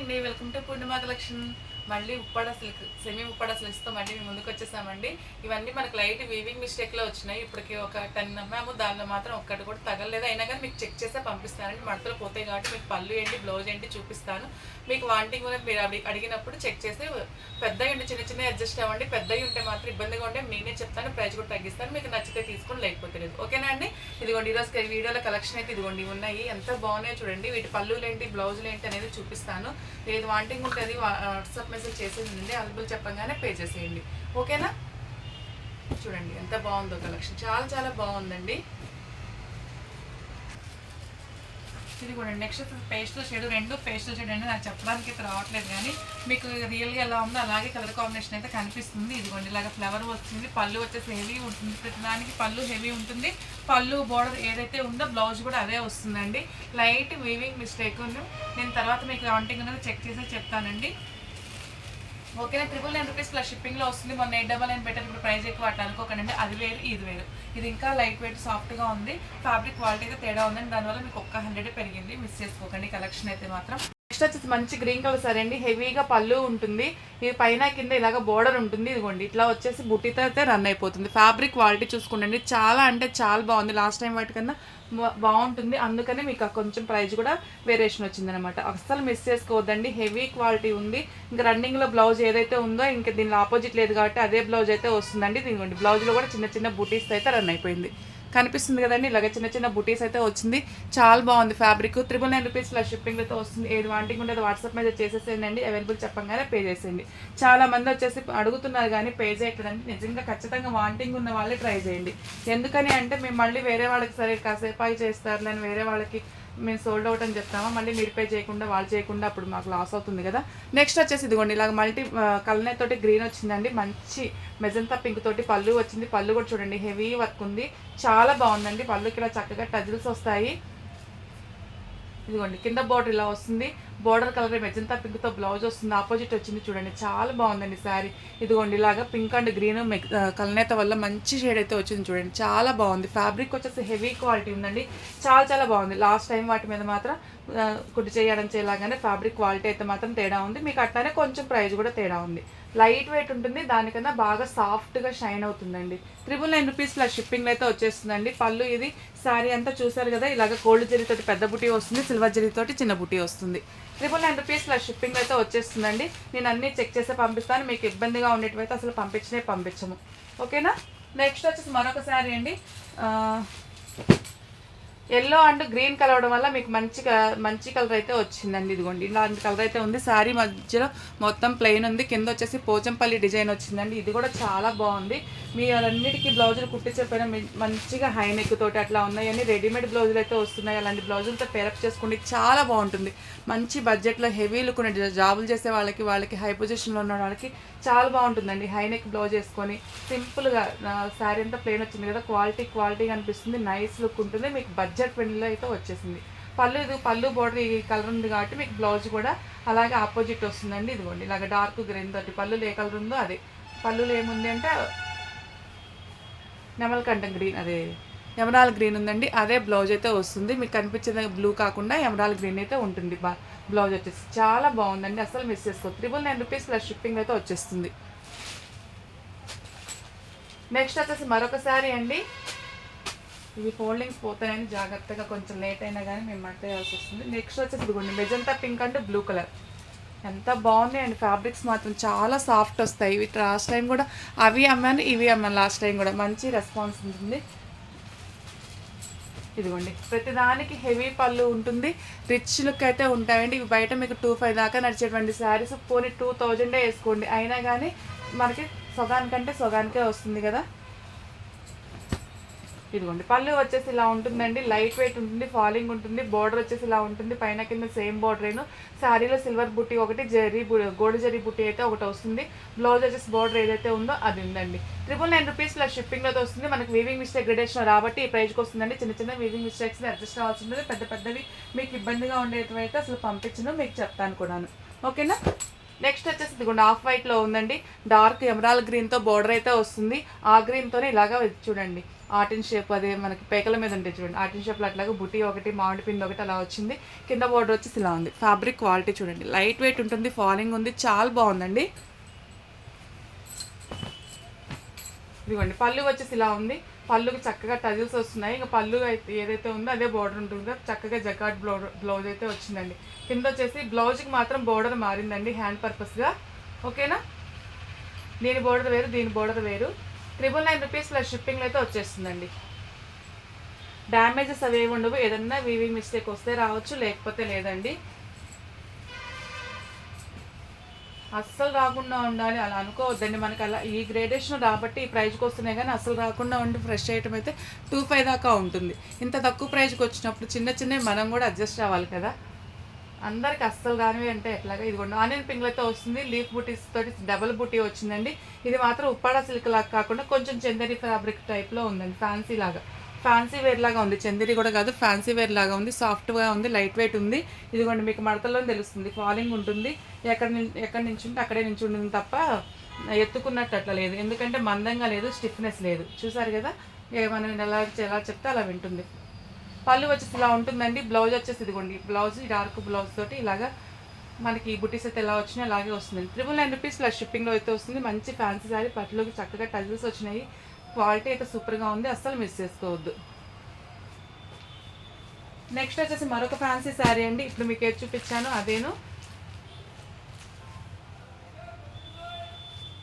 అండి welcome to Purnima collection. మళ్ళీ Uppada silk semi Uppada సిల్క్స్తో మళ్ళీ మేము ముందుకు వచ్చేసామండి. ఇవన్నీ మనకు లైట్ వీవింగ్ మిస్టేక్లో వచ్చినాయి. ఇప్పటికి ఒక టెన్ అమ్మాము దానిలో మాత్రం ఒక్కటి కూడా తగలలేదు. అయినా కానీ మీకు చెక్ చేస్తే పంపిస్తానండి. మడతలు పోతాయి కాబట్టి మీకు పళ్ళు ఏంటి బ్లౌజ్ ఏంటి చూపిస్తాను. మీకు వాంటింగ్ మీరు అడిగి అడిగినప్పుడు చెక్ చేసి పెద్దవి ఉంటే చిన్న చిన్న అడ్జస్ట్ అవ్వండి. పెద్దవి ఉంటే మాత్రం ఇబ్బందిగా ఉంటే నేనే చెప్తాను. ప్రైజ్ కూడా తగ్గిస్తాను. మీకు నచ్చితే తీసుకొని లేకపోతే ఇదిగోండి ఈరోజు ఈ వీడియోలో కలెక్షన్ అయితే ఇదిగోండి ఉన్నాయి. ఎంత బాగున్నాయో చూడండి. వీటి పళ్ళులు ఏంటి బ్లౌజులు ఏంటి అనేది చూపిస్తాను. లేదు వాంటింగ్ ఉంటుంది వాట్సాప్ మెసేజ్ చేసేది అవైలబుల్ చెప్పగానే పే చేసేయండి. ఓకేనా చూడండి ఎంత బాగుందో కలెక్షన్ చాలా చాలా బాగుందండి. ఇది కూడా నెక్స్ట్ పేస్టల్ షేడ్ రెండు పేస్టల్ షేడ్ అండి. నాకు చెప్పడానికి అయితే రావట్లేదు కానీ మీకు రియల్గా ఎలా ఉందో అలాగే కలర్ కాంబినేషన్ అయితే కనిపిస్తుంది. ఇదిగోండి ఇలాగ ఫ్లవర్ వచ్చింది పళ్ళు వచ్చేసి హెవీ ఉంటుంది. ప్రతిదానికి పళ్ళు హెవీ ఉంటుంది. పళ్ళు బోర్డర్ ఏదైతే ఉందో బ్లౌజ్ కూడా అదే వస్తుందండి. లైట్ వీవింగ్ మిస్టేక్ ఉంది నేను తర్వాత మీకు వాంటింగ్ అనేది చెక్ చేసి చెప్తానండి. ఓకేనా? త్రిబుల్ నైన్ రూపీస్ ప్లస్ షిప్పింగ్లో వస్తుంది. మొన్న ఎయిట్ డబల్ నైన్ బెటర్ ఇప్పుడు ప్రైస్ ఎక్కువ అట్లా అనుకోకండి. అది వేరు ఇది వేరు. ఇది ఇంకా లైట్ వెయిట్ సాఫ్ట్గా ఉంది. ఫ్యాబ్రిక్ క్వాలిటీగా తేడా ఉందండి దానివల్ల మీకు ఒక్క హండ్రెడ్ పెరిగింది. మిస్ చేసుకోకండి. కలెక్షన్ అయితే మాత్రం. నెక్స్ట్ వచ్చేసి మంచి గ్రీన్ కలర్ సరే అండి. హెవీగా పళ్ళు ఉంటుంది. ఇది పైన కింద ఇలాగ బోర్డర్ ఉంటుంది. ఇదిగోండి ఇట్లా వచ్చేసి బుట్టితో అయితే రన్ అయిపోతుంది. ఫ్యాబ్రిక్ క్వాలిటీ చూసుకోండి. చాలా అంటే చాలా బాగుంది. లాస్ట్ టైం వాటికన్నా బాగుంటుంది. అందుకని మీకు కొంచెం ప్రైస్ కూడా వేరియేషన్ వచ్చింది అనమాట అస్సలు మిస్ చేసుకోవద్దండి. హెవీ క్వాలిటీ ఉంది. ఇంకా రన్నింగ్లో బ్లౌజ్ ఏదైతే ఉందో ఇంకా దీనిలో ఆపోజిట్ లేదు కాబట్టి అదే బ్లౌజ్ అయితే వస్తుందండి. దీనికోండి బ్లౌజ్లో కూడా చిన్న చిన్న బుటీస్ అయితే రన్ అయిపోయింది. కనిపిస్తుంది కదండి. ఇలాగ చిన్న చిన్న బుటీస్ అయితే వచ్చింది. చాలా బాగుంది fabric. Triple nine rupees plus shipping అయితే వస్తుంది. ఏది వాంటింగ్ ఉండేది వాట్సాప్ మీద చేసేసేయండి. అవైలబుల్ చెప్పగానే పే చేసేయండి. చాలా మంది వచ్చేసి అడుగుతున్నారు కానీ పే చేయట్లేదండి. నిజంగా ఖచ్చితంగా వాంటింగ్ ఉన్న వాళ్ళే ట్రై చేయండి. ఎందుకని అంటే మేము మళ్ళీ వేరే వాళ్ళకి సరే కాసేపు చేస్తారు. లేని వేరే వాళ్ళకి మేము సోల్డ్ అవుట్ అని చెప్తామా? మళ్ళీ మీరు పే చేయకుండా వాళ్ళు చేయకుండా అప్పుడు మాకు లాస్ అవుతుంది కదా. నెక్స్ట్ వచ్చేసి ఇదిగోండి ఇలాగ మల్టీ కలనే తోటి గ్రీన్ వచ్చిందండి. మంచి మెజంతా పింక్ తోటి పళ్ళు వచ్చింది. పళ్ళు కూడా చూడండి హెవీ వర్క్ ఉంది. చాలా బాగుందండి. పళ్ళుకి ఇలా చక్కగా టజిల్స్ వస్తాయి. ఇదిగోండి కింద బోర్డర్ ఇలా వస్తుంది. బోర్డర్ కలర్ మెజంతా పింక్తో బ్లౌజ్ వస్తుంది. ఆపోజిట్ వచ్చింది చూడండి. చాలా బాగుందండి శారీ. ఇదిగోండి ఇలాగా పింక్ అండ్ గ్రీన్ కలనేత వల్ల మంచి షేడ్ అయితే వచ్చింది చూడండి. చాలా బాగుంది. ఫ్యాబ్రిక్ వచ్చేసి హెవీ క్వాలిటీ ఉందండి. చాలా చాలా బాగుంది. లాస్ట్ టైం వాటి మీద మాత్రం కుట్టి చేయడం చేయలాగానే ఫ్యాబ్రిక్ క్వాలిటీ అయితే మాత్రం తేడా ఉంది. మీకు అట్లానే కొంచెం ప్రైస్ కూడా తేడా ఉంది. లైట్ వెయిట్ ఉంటుంది దానికన్నా బాగా సాఫ్ట్గా షైన్ అవుతుందండి. త్రిబుల్ నైన్ రూపీస్ షిప్పింగ్ అయితే వచ్చేస్తుందండి. పళ్ళు ఇది శారీ అంతా చూసారు కదా ఇలాగ కోల్డ్ జరీతోటి పెద్ద బుటీ వస్తుంది సిల్వర్ జరీతోటి చిన్న బుటీ వస్తుంది. త్రిబుల్ నైన్ రూపీస్ షిప్పింగ్ అయితే వచ్చేస్తుందండి. నేను అన్నీ చెక్ చేసి పంపిస్తాను మీకు ఇబ్బందిగా ఉండేటివైతే అసలు పంపించనే పంపించము. ఓకేనా? నెక్స్ట్ వచ్చేసి మరొక శారీ అండి. ఎల్లో అండ్ గ్రీన్ కలర్ అవడం వల్ల మీకు మంచిగా మంచి కలర్ అయితే వచ్చిందండి ఇదిగోండి. ఇలాంటి కలర్ అయితే ఉంది. శారీ మధ్యలో మొత్తం ప్లెయిన్ ఉంది. కింద వచ్చేసి పోచంపల్లి డిజైన్ వచ్చిందండి. ఇది కూడా చాలా బాగుంది. మీ అన్నిటికీ బ్లౌజులు కుట్టించకపోయినా మంచిగా హై నెక్ తోటి అట్లా ఉన్నాయని రెడీమేడ్ బ్లౌజులు అయితే వస్తున్నాయి. అలాంటి బ్లౌజులతో పేరప్ చేసుకోండి చాలా బాగుంటుంది. మంచి బడ్జెట్లో హెవీ లుక్ ఉన్న జాబులు చేసే వాళ్ళకి వాళ్ళకి హై పొజిషన్లో ఉన్న వాళ్ళకి చాలా బాగుంటుందండి. హై నెక్ బ్లౌజ్ వేసుకొని సింపుల్గా శారీ అంతా ప్లెయిన్ వచ్చింది కదా క్వాలిటీ క్వాలిటీ అనిపిస్తుంది. నైస్ లుక్ ఉంటుంది. మీకు బడ్జెట్ ఫ్రెండ్లో అయితే వచ్చేసింది. పళ్ళు ఇది పళ్ళు బోర్డర్ ఈ కలర్ ఉంది కాబట్టి మీకు బ్లౌజ్ కూడా అలాగే ఆపోజిట్ వస్తుందండి. ఇదిగోండి ఇలాగ డార్క్ గ్రీన్ తోటి పళ్ళు ఏ కలర్ ఉందో అదే. పళ్ళులో ఏముంది అంటే నెమలకంఠం గ్రీన్ అదే. ఎమరాల్ గ్రీన్ ఉందండి. అదే బ్లౌజ్ అయితే వస్తుంది. మీకు కనిపించేది బ్లూ కాకుండా ఎమరాల్ గ్రీన్ అయితే ఉంటుంది. బా బ్లౌజ్ వచ్చేసి చాలా బాగుందండి. అసలు మిస్ చేసుకో triple nine rupees plus shipping అయితే వచ్చేస్తుంది. నెక్స్ట్ వచ్చేసి మరొక శారీ అండి. ఇవి ఫోల్డింగ్స్ పోతాయని జాగ్రత్తగా కొంచెం లేట్ అయినా కానీ మేము మట్ట చేయాల్సి వస్తుంది. నెక్స్ట్ వచ్చేసి ఇదిగోండి. మెజంతా పింక్ అంటే బ్లూ కలర్ ఎంత బాగున్నాయి అండి ఫ్యాబ్రిక్స్ మాత్రం చాలా సాఫ్ట్ వస్తాయి. ఇవి లాస్ట్ టైం కూడా అవి అమ్మాను ఇవి అమ్మాను లాస్ట్ టైం కూడా. మంచి రెస్పాన్స్ ఉంటుంది. ఇదిగోండి. ప్రతిదానికి హెవీ పళ్ళు ఉంటుంది. రిచ్ లుక్ అయితే ఉంటాయండి. ఇవి బయట మీకు టూ ఫైవ్ దాకా నడిచేటువంటి శారీస్. పోనీ టూ థౌజండే వేసుకోండి. అయినా కానీ మనకి సగానికంటే సగానికే వస్తుంది కదా. ఇదిగోండి పళ్ళు వచ్చేసి ఇలా ఉంటుందండి లైట్ వెయిట్ ఉంటుంది ఫాలింగ్ ఉంటుంది బార్డర్ వచ్చేసి ఇలా ఉంటుంది పైన కింద సేమ్ బార్డరేను శారీలో సిల్వర్ బుట్టి ఒకటి జరీ గోల్డ్ జరీ బుట్టి అయితే ఒకటి వస్తుంది. బ్లౌజ్ వచ్చేసి బార్డర్ ఏదైతే ఉందో అది ఉందండి. ట్రిపుల్ నైన్ రూపీస్ ప్లస్ షిప్పింగ్లో అయితే వస్తుంది. మనకి వీవింగ్ మిస్టేక్ గ్రేడేషన్ రాబట్టి ఈ ప్రైస్కి వస్తుందండి. చిన్న చిన్న వీవింగ్ మిస్టేక్స్ని అడ్జస్ట్ అవ్వాల్సి ఉంటుంది. పెద్ద పెద్దవి మీకు ఇబ్బందిగా ఉండేటివైతే అసలు పంపించను మీకు చెప్తాను కూడాను. ఓకేనా? నెక్స్ట్ వచ్చేసి ఇదిగోండి ఆఫ్ వైట్లో ఉందండి. డార్క్ ఎమరాల్ గ్రీన్తో బార్డర్ అయితే వస్తుంది. ఆ గ్రీన్తోనే ఇలాగా చూడండి. ఆర్టిన్ షేప్ అదే మనకి పేకల మీద ఉంటాయి చూడండి. ఆర్టిన్ షేప్లో అట్లాగే బుటీ ఒకటి మామిడి పిండి ఒకటి అలా వచ్చింది. కింద బోర్డర్ వచ్చేసి ఇలా ఉంది. ఫ్యాబ్రిక్ క్వాలిటీ చూడండి. లైట్ వెయిట్ ఉంటుంది ఫాలింగ్ ఉంది చాలా బాగుందండి. ఇదిగోండి పళ్ళు వచ్చేసి ఇలా ఉంది. పళ్ళుకి చక్కగా టజిల్స్ వస్తున్నాయి. ఇంకా పళ్ళు అయితే ఏదైతే ఉందో అదే బోర్డర్ ఉంటుందో. చక్కగా జకాట్ బ్లౌ బ్లౌజ్ అయితే వచ్చిందండి. కింద వచ్చేసి బ్లౌజ్కి మాత్రం బోర్డర్ మారిందండి హ్యాండ్ పర్పస్గా ఓకేనా దీని బోర్డర్ వేరు దీని బోర్డర్ వేరు. ట్రిపుల్ నైన్ రూపీస్ ప్లస్ షిప్పింగ్లో అయితే వచ్చేస్తుందండి. డ్యామేజెస్ అవి ఏమి ఉండవు. ఏదన్నా వీవింగ్ మిస్టేక్ వస్తే రావచ్చు లేకపోతే లేదండి. అస్సలు రాకుండా ఉండాలి అలా అనుకోవద్దండి. మనకి అలా ఈ గ్రేడేషన్ రాబట్టి ఈ ప్రైజ్కి వస్తున్నాయి కానీ అస్సలు రాకుండా ఉండి ఫ్రెష్ ఐటమ్ అయితే టూ ఫైవ్ దాకా ఉంటుంది. ఇంత తక్కువ ప్రైజ్కి వచ్చినప్పుడు చిన్న చిన్నవి మనం కూడా అడ్జస్ట్ అవ్వాలి కదా. అందరికి అస్సలు రానివి అంటే ఎట్లాగా ఇదిగోండి ఆనియన్ పింగ్లు వస్తుంది లీఫ్ బుటీస్ తోటి డబుల్ బుటీ వచ్చిందండి. ఇది మాత్రం ఉప్పాడ సిల్క్ లాగా కాకుండా కొంచెం చందరి ఫ్యాబ్రిక్ టైప్లో ఉందండి ఫ్యాన్సీ లాగా. ఫ్యాన్సీ వేర్ లాగా ఉంది. చందేరి కూడా కాదు ఫ్యాన్సీ వేర్ లాగా ఉంది సాఫ్ట్గా ఉంది లైట్ వెయిట్ ఉంది. ఇదిగోండి మీకు మడతల్లో తెలుస్తుంది ఫాలింగ్ ఉంటుంది. ఎక్కడ నిం- ఎక్కడి నుంచి ఉంటే అక్కడే నుంచి ఉంటుంది తప్ప ఎత్తుకున్నట్టు అట్లా లేదు. ఎందుకంటే మందంగా లేదు స్టిఫ్నెస్ లేదు. చూసారు కదా? ఏమైనా మనం ఎలా ఎలా చెప్తే అలా వింటుంది. పళ్ళు వచ్చేసి ఇలా ఉంటుందండి బ్లౌజ్ వచ్చేసి ఇదిగోండి బ్లౌజ్ డార్క్ బ్లౌజ్ తోటి ఇలాగా మనకి బుటీస్ అయితే ఎలా వచ్చినాయి అలాగే వస్తుంది. ట్రిపుల్ నైన్ రూపీస్ ప్లస్ షిప్పింగ్లో అయితే వస్తుంది. మంచి ఫ్యాన్సీ శారీ పట్టులోకి చక్కగా టజిల్స్ వచ్చినాయి. క్వాలిటీ అయితే సూపర్గా ఉంది. అస్సలు మిస్ చేసుకోవద్దు. నెక్స్ట్ వచ్చేసి మరొక ఫ్యాన్సీ శారీ అండి. ఇప్పుడు మీకు ఏది చూపించాను అదేను.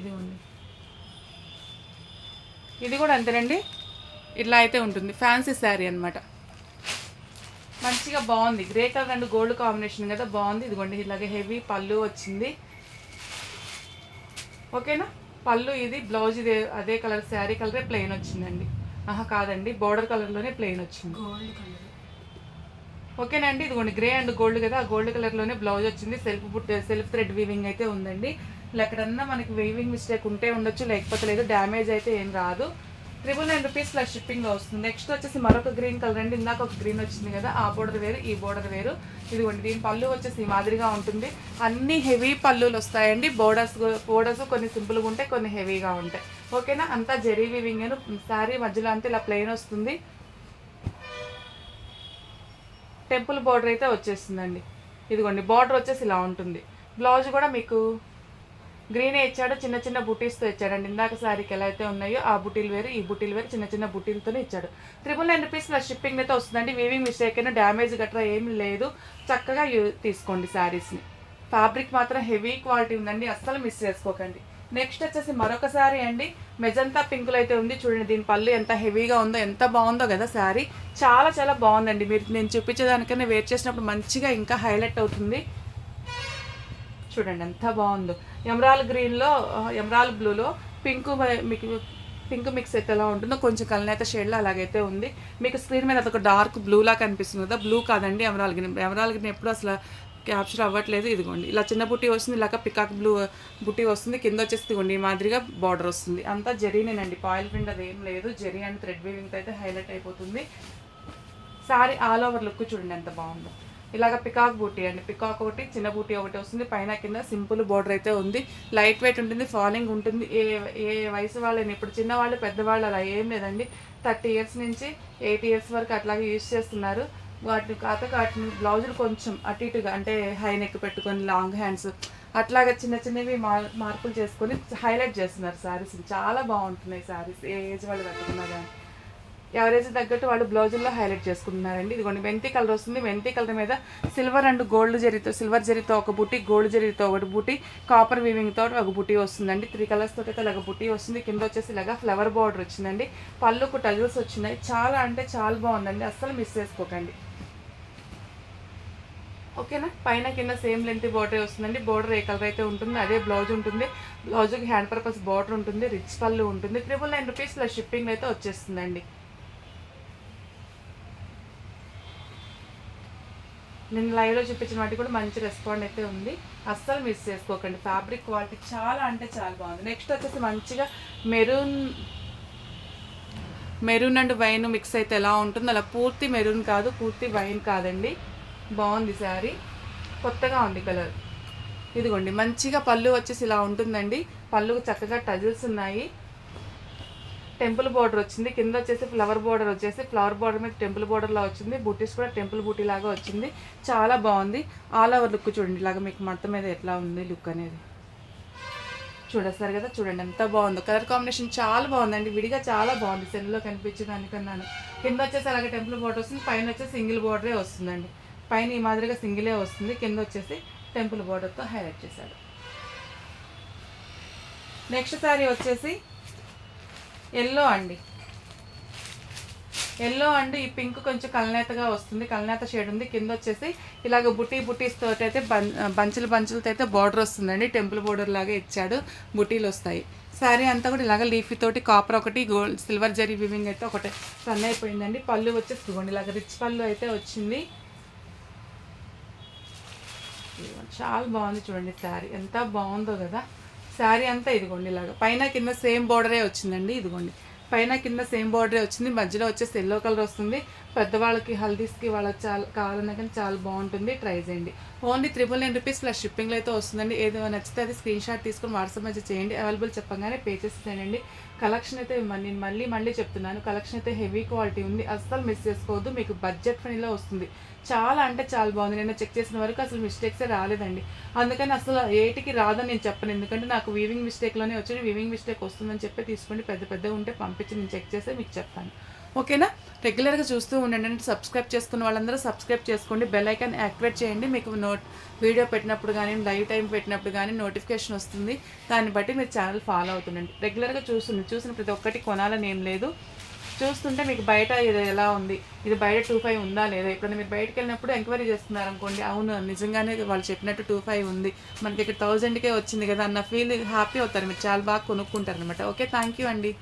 ఇది ఉంది ఇది కూడా అంతేనండి. ఇట్లా అయితే ఉంటుంది. ఫ్యాన్సీ శారీ అన్నమాట. మంచిగా బాగుంది. Grey colour and gold combination కదా బాగుంది. ఇదిగోండి ఇలాగే హెవీ పళ్ళు వచ్చింది. ఓకేనా పళ్ళు ఇది బ్లౌజ్ ఇది అదే కలర్ శారీ కలరే ప్లెయిన్ వచ్చిందండి. ఆహా కాదండి బార్డర్ కలర్లోనే ప్లెయిన్ వచ్చింది. ఓకేనండి ఇదిగోండి గ్రే అండ్ గోల్డ్ కదా ఆ గోల్డ్ కలర్లోనే బ్లౌజ్ వచ్చింది. సెల్ఫ్ బుట్ సెల్ఫ్ థ్రెడ్ వీవింగ్ అయితే ఉందండి. ఇలా ఎక్కడన్నా మనకి వీవింగ్ మిస్టేక్ ఉంటే ఉండొచ్చు లేకపోతే లేదు డ్యామేజ్ అయితే ఏం రాదు. Triple nine rupees plus shipping వస్తుంది. నెక్స్ట్ వచ్చేసి మరొక గ్రీన్ కలర్ అండి. ఇందాక ఒక గ్రీన్ వచ్చింది కదా ఆ బోర్డర్ వేరు ఈ బోర్డర్ వేరు. ఇదిగోండి దీని పళ్ళు వచ్చేసి ఈ మాదిరిగా ఉంటుంది. అన్ని హెవీ పళ్ళులు వస్తాయండి. బోర్డర్స్ బోర్డర్స్ కొన్ని సింపుల్గా ఉంటాయి కొన్ని హెవీగా ఉంటాయి. ఓకేనా అంతా జెరీ వివింగ్ శారీ మధ్యలో అంతా ఇలా ప్లెయిన్ వస్తుంది. టెంపుల్ బోర్డర్ అయితే వచ్చేసిందండి ఇదిగోండి బార్డర్ వచ్చేసి ఇలా ఉంటుంది. బ్లౌజ్ కూడా మీకు గ్రీన్ ఇచ్చాడు చిన్న చిన్న బుటీస్తో ఇచ్చాడండి. ఇందాక శారీకి ఎలా అయితే ఉన్నాయో ఆ బుటీలు వేరు ఈ బుటీలు వేరు చిన్న చిన్న బుటీలతోనే ఇచ్చాడు. Triple nine rupees plus shipping అయితే వస్తుందండి. వీవింగ్ మిస్టేక్ అయినా డ్యామేజ్ గట్రా ఏమీ లేదు. చక్కగా యూ- తీసుకోండి శారీస్ని ఫ్యాబ్రిక్ మాత్రం హెవీ క్వాలిటీ ఉందండి. అస్సలు మిస్ చేసుకోకండి. నెక్స్ట్ వచ్చేసి మరొక శారీ అండి. మెజంతా పింకులు అయితే ఉంది. చూడండి దీని పళ్ళు ఎంత హెవీగా ఉందో ఎంత బాగుందో కదా శారీ చాలా చాలా బాగుందండి. మీరు నేను చూపించేదానికన్నా వేర్ చేసినప్పుడు మంచిగా ఇంకా హైలైట్ అవుతుంది. చూడండి ఎంత బాగుందో. ఎమరాల్ గ్రీన్లో ఎమరాల్ బ్లూలో పింక్ మీకు పింక్ మిక్స్ అయితే ఎలా ఉంటుందో కొంచెం కలనేత షేడ్లో అలాగైతే ఉంది. మీకు స్క్రీన్ మీద అదొక డార్క్ బ్లూలా కనిపిస్తుంది కదా బ్లూ కాదండి ఎమరాల్ గ్రీన్. ఎమరాల్ గ్రీన్ ఎప్పుడు అసలు క్యాప్చర్ అవ్వట్లేదు ఇదిగోండి. ఇలా చిన్న బుట్టి వస్తుంది ఇలాగ పికాక్ బ్లూ బుట్టి వస్తుంది కింద వచ్చేసి ఇదిగోండి ఈ మాదిరిగా బార్డర్ వస్తుంది. అంతా జరీనేనండి పాయిల్ ప్రింట్ అది ఏం లేదు జరీ అండ్ థ్రెడ్ వీవింగ్తో అయితే హైలైట్ అయిపోతుంది. సారీ ఆల్ ఓవర్ లుక్ చూడండి ఎంత బాగుందో. ఇలాగ పికాక్ బూటీ అండి. పికాక్ ఒకటి చిన్న బూటీ ఒకటి వస్తుంది. పైన కింద సింపుల్ బోర్డర్ అయితే ఉంది. లైట్ వెయిట్ ఉంటుంది ఫాలింగ్ ఉంటుంది. ఏ ఏ వయసు వాళ్ళని ఇప్పుడు చిన్నవాళ్ళు పెద్దవాళ్ళు అలా ఏం లేదండి. థర్టీ ఇయర్స్ నుంచి ఎయిటీ ఇయర్స్ వరకు అట్లాగే యూజ్ చేస్తున్నారు. వాటిని కాక వాటిని బ్లౌజులు కొంచెం అటు ఇటుగా అంటే హై నెక్ పెట్టుకొని లాంగ్ హ్యాండ్స్ అట్లాగా చిన్న చిన్నవి మార్ మార్పులు చేసుకొని హైలైట్ చేస్తున్నారు శారీస్ చాలా బాగుంటున్నాయి శారీస్ ఏ ఏజ్ వాళ్ళు కట్టుకున్నా కానీ. ఎవరేజ్ తగ్గట్టు వాళ్ళు బ్లౌజుల్లో హైలైట్ చేసుకుంటున్నారండి. ఇదిగోండి మెంతి కలర్ వస్తుంది. మెంతి కలర్ మీద సిల్వర్ అండ్ గోల్డ్ జరితో సిల్వర్ జరితో ఒక బుట్టి గోల్డ్ జరితో ఒకటి బుట్టి కాపర్ వీవింగ్ తోటి ఒక బుట్టి వస్తుందండి. త్రీ కలర్స్ తోటి అయితే ఇలాగ బుట్టి వస్తుంది. కింద వచ్చేసి ఇలాగ ఫ్లవర్ బార్డర్ వచ్చిందండి. పళ్ళుకు టజల్స్ వచ్చినాయి. చాలా అంటే చాలా బాగుందండి. అస్సలు మిస్ చేసుకోకండి. ఓకేనా? పైన కింద సేమ్ లెంత్ బార్డర్ వస్తుందండి. బార్డర్ ఏ కలర్ అయితే ఉంటుంది అదే బ్లౌజ్ ఉంటుంది. బ్లౌజ్కి హ్యాండ్ పర్పస్ బార్డర్ ఉంటుంది. రిచ్ పళ్ళు ఉంటుంది. Triple nine rupees plus shipping అయితే వచ్చేస్తుందండి. నేను లైవ్లో చూపించిన వాటికి కూడా మంచి రెస్పాండ్ అయితే ఉంది. అస్సలు మిస్ చేసుకోకండి. ఫ్యాబ్రిక్ క్వాలిటీ చాలా అంటే చాలా బాగుంది. నెక్స్ట్ వచ్చేసి మంచిగా maroon maroon and wine mix అయితే ఎలా ఉంటుంది అలా పూర్తి మెరూన్ కాదు పూర్తి వైన్ కాదండి. బాగుంది శారీ. కొత్తగా ఉంది కలర్ ఇదిగోండి మంచిగా పళ్ళు వచ్చేసి ఇలా ఉంటుందండి. పళ్ళు చక్కగా టజిల్స్ ఉన్నాయి. టెంపుల్ బార్డర్ వచ్చింది. కింద వచ్చేసి ఫ్లవర్ బార్డర్ వచ్చేసి ఫ్లవర్ బార్డర్ మీద టెంపుల్ బార్డర్లా వచ్చింది. బుటీస్ కూడా టెంపుల్ బూటీ లాగా వచ్చింది. చాలా బాగుంది. ఆల్ ఓవర్ లుక్ చూడండి. ఇలాగ మీకు మొత్తం మీద ఎట్లా ఉంది లుక్ అనేది. చూడస్తారు కదా? చూడండి ఎంత బాగుందో. కలర్ కాంబినేషన్ చాలా బాగుందండి. విడిగా చాలా బాగుంది. సెల్లో కనిపించే దానికన్నాను కింద వచ్చేసి అలాగే టెంపుల్ బార్డర్ వస్తుంది. పైన వచ్చేసి సింగిల్ బార్డరే వస్తుందండి. పైన ఈ మాదిరిగా సింగిలే వస్తుంది. కింద వచ్చేసి టెంపుల్ బార్డర్తో హైలైట్ చేశాడు నెక్స్ట్ శారీ వచ్చేసి ఎల్లో అండి. ఎల్లో అండి ఈ పింక్ కొంచెం కలనేతగా వస్తుంది. కలనేత షేడ్ ఉంది. కింద వచ్చేసి ఇలాగ బుటీ బుటీస్ తోటి అయితే బంచులు బంచులతో అయితే బార్డర్ వస్తుందండి. టెంపుల్ బోర్డర్ లాగా ఇచ్చాడు. బుటీలు వస్తాయి. శారీ అంతా కూడా ఇలాగ లీఫీ తోటి కాపర్ ఒకటి గోల్డ్ సిల్వర్ జరీ వివింగ్ అయితే ఒకటి రన్ అయిపోయిందండి. పళ్ళు వచ్చేసి ఇదిగోండి ఇలాగ రిచ్ పళ్ళు అయితే వచ్చింది. చాలా బాగుంది చూడండి శారీ. ఎంత బాగుందో కదా. శారీ అంతా ఇదిగోండి ఇలాగ. పైన కింద సేమ్ బార్డరే వచ్చిందండి ఇదిగోండి. పైన కింద సేమ్ బార్డరే వచ్చింది మధ్యలో వచ్చేసి ఎల్లో కలర్ వస్తుంది. పెద్దవాళ్ళకి హల్దీస్కి వాళ్ళకి చాలా కావాలన్నా కానీ చాలా బాగుంటుంది. ట్రై చేయండి. Only triple nine rupees plus షిప్పింగ్లో అయితే వస్తుందండి. ఏదో నచ్చితే అది స్క్రీన్ షాట్ తీసుకొని వాట్సాప్ మధ్య చేయండి. అవైలబుల్ చెప్పగానే పే చేసేయండి కలెక్షన్ అయితే నేను మళ్ళీ మళ్ళీ చెప్తున్నాను. కలెక్షన్ అయితే హెవీ క్వాలిటీ ఉంది. అస్సలు మిస్ చేసుకోవద్దు. మీకు బడ్జెట్ ఫ్రెండ్లో వస్తుంది. చాలా అంటే చాలా బాగుంది. నేను చెక్ చేసిన వరకు అసలు మిస్టేక్సే రాలేదండి. అందుకని అసలు ఏటికి రాదని నేను చెప్పను. ఎందుకంటే నాకు వీవింగ్ మిస్టేక్లోనే వచ్చి వీవింగ్ మిస్టేక్ వస్తుందని చెప్పి తీసుకోండి. పెద్ద పెద్దగా ఉంటే పంపించి నేను చెక్ చేస్తే మీకు చెప్తాను. ఓకేనా? రెగ్యులర్గా చూస్తూ ఉండండి. అంటే సబ్స్క్రైబ్ చేసుకున్న వాళ్ళందరూ సబ్స్క్రైబ్ చేసుకోండి. బెల్ ఐకాన్ యాక్టివేట్ చేయండి. మీకు నోట్ వీడియో పెట్టినప్పుడు కానీ లైవ్ టైం పెట్టినప్పుడు కానీ నోటిఫికేషన్ వస్తుంది. దాన్ని బట్టి మీరు ఛానల్ ఫాలో అవుతుండండి. రెగ్యులర్గా చూస్తుంది చూసిన ప్రతి ఒక్కటి కొనాలని ఏం లేదు. చూస్తుంటే మీకు బయట ఇది ఎలా ఉంది? ఇది బయట టూ ఫైవ్ ఉందా లేదా? ఎప్పుడైనా మీరు బయటకు వెళ్ళినప్పుడు ఎంక్వైరీ చేస్తున్నారు అనుకోండి అవును నిజంగానే వాళ్ళు చెప్పినట్టు టూ ఫైవ్ ఉంది. మనకి ఇక్కడ థౌజండ్కే వచ్చింది కదా అన్న ఫీల్ హ్యాపీ అవుతారు. మీరు చాలా బాగా కొనుక్కుంటారు అనమాట ఓకే థ్యాంక్ యూ అండి.